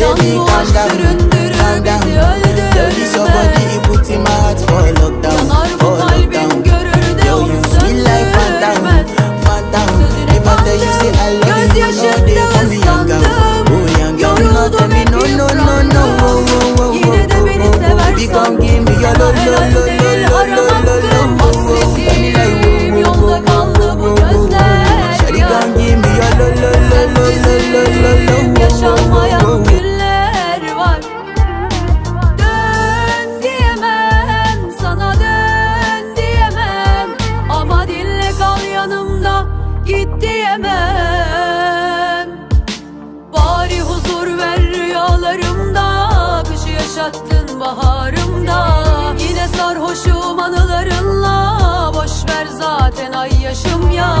body, boş calm down, calm down. bizi Yo, this your öldürmez body, put in my heart for lockdown, for kalbim lockdown. Yo, you sweet like phantom, phantom. If I tell you say I love you, you know they for me young girl. Oh, young girl, you not tell me no, no, no, no. Oh, oh, oh, oh, oh, oh. seversen Baby, come give me your lo, lo, lo, git diyemem. Bari huzur ver rüyalarımda Kışı yaşattın baharımda. Yine sarhoşum anılarınla Boş ver zaten ay yaşım ya